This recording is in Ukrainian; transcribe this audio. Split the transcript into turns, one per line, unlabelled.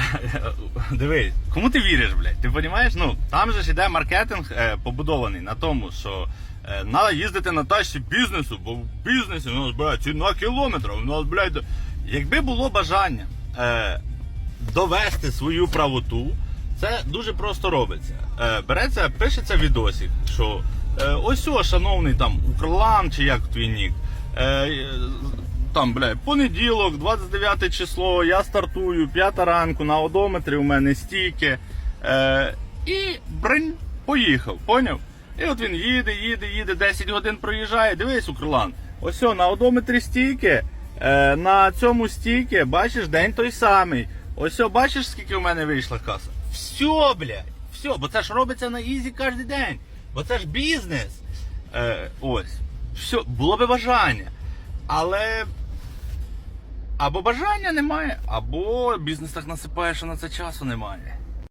Дивись, кому ти віриш, блядь? Ти розумієш? Ну, там же ж іде маркетинг е, побудований на тому, що треба їздити на тачці бізнесу, бо в бізнесі у нас, блядь, ціна кілометра, у нас, блядь, якби було бажання е, довести свою правоту, це дуже просто робиться. Е, береться, пишеться відосик, що е, ось о, шановний там Укрлан, чи як твій нік. Е, там, бля, понеділок, 29 число, я стартую, 5 ранку, на одометрі у мене стійки. Е, і бринь, поїхав, поняв? І от він їде, їде, їде, 10 годин проїжджає. Дивись, Укрлан, ось на одометрі стійки, е, на цьому стійки, бачиш, день той самий. Ось бачиш, скільки у мене вийшла каса? Все, блядь, все, бо це ж робиться на ізі кожен день. Бо це ж бізнес. Е, ось. Все, було би бажання. Але або бажання немає, або бізнес так насипає, що на це часу немає.